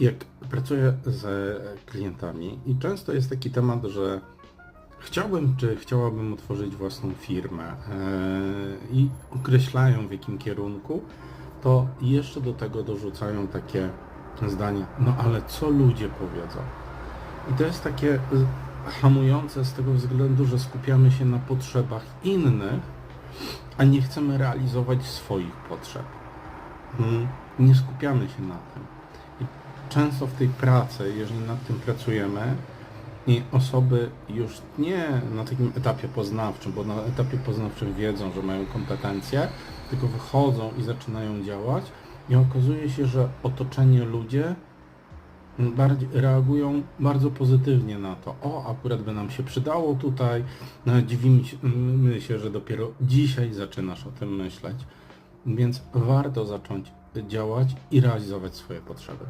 jak pracuję z klientami i często jest taki temat, że chciałbym czy chciałabym otworzyć własną firmę e, i określają w jakim kierunku, to jeszcze do tego dorzucają takie zdanie, no ale co ludzie powiedzą? I to jest takie hamujące z tego względu, że skupiamy się na potrzebach innych, a nie chcemy realizować swoich potrzeb. Mm, Nie skupiamy się na tym. Często w tej pracy, jeżeli nad tym pracujemy, i osoby już nie na takim etapie poznawczym, bo na etapie poznawczym wiedzą, że mają kompetencje, tylko wychodzą i zaczynają działać i okazuje się, że otoczenie ludzie bardziej, reagują bardzo pozytywnie na to. O, akurat by nam się przydało tutaj. No, Dziwimy się, my się, że dopiero dzisiaj zaczynasz o tym myśleć. Więc warto zacząć działać i realizować swoje potrzeby.